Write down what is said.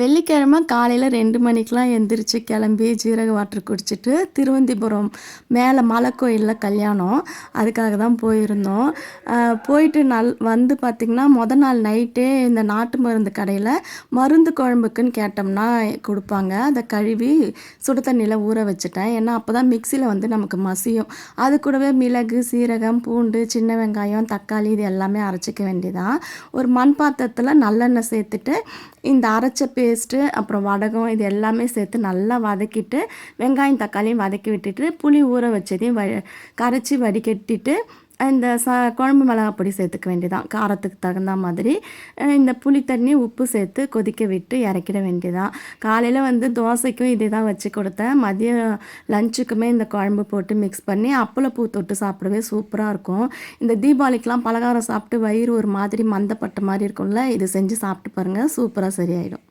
வெள்ளிக்கிழமை காலையில் ரெண்டு மணிக்கெலாம் எந்திரிச்சு கிளம்பி ஜீரக வாட்டர் குடிச்சிட்டு திருவந்திபுரம் மேலே மலை கோயிலில் கல்யாணம். அதுக்காக தான் போயிருந்தோம். போயிட்டு நல் வந்து பார்த்திங்கன்னா மொதல் நாள் நைட்டே இந்த நாட்டு மருந்து கடையில் மருந்து குழம்புக்குன்னு கேட்டோம்னா கொடுப்பாங்க. அதை கழுவி சுடு தண்ணியில் ஊற வச்சுட்டேன். ஏன்னா அப்போ தான் மிக்சியில் வந்து நமக்கு மசியும். அது கூடவே மிளகு சீரகம் பூண்டு சின்ன வெங்காயம் தக்காளி இது எல்லாமே அரைச்சிக்க வேண்டியதான் ஒரு மண் பாத்திரத்தில் நல்லெண்ணெய் சேர்த்துட்டு இந்த அரைச்ச பே பேஸ்ட்டு அப்புறம் வடகம் இது எல்லாமே சேர்த்து நல்லா வதக்கிட்டு வெங்காயம் தக்காளியும் வதக்கி விட்டுட்டு புளி ஊற வச்சதையும் வ கரைச்சி வடிகட்டிட்டு இந்த ச குழம்பு மிளகா பொடி சேர்த்துக்க வேண்டியதான் காரத்துக்கு தகுந்த மாதிரி இந்த புளி தண்ணி உப்பு சேர்த்து கொதிக்க விட்டு இறக்கிட வேண்டியதான் காலையில் வந்து தோசைக்கும் இதே தான் வச்சு கொடுத்தேன். மதியம் லஞ்சுக்குமே இந்த குழம்பு போட்டு மிக்ஸ் பண்ணி அப்பளப்பூ தொட்டு சாப்பிடவே சூப்பராக இருக்கும். இந்த தீபாவளிக்கெலாம் பலகாரம் சாப்பிட்டு வயிறு ஒரு மாதிரி மந்தப்பட்ட மாதிரி இருக்கும்ல இது செஞ்சு சாப்பிட்டு பாருங்கள் சூப்பராக சரியாயிடும்.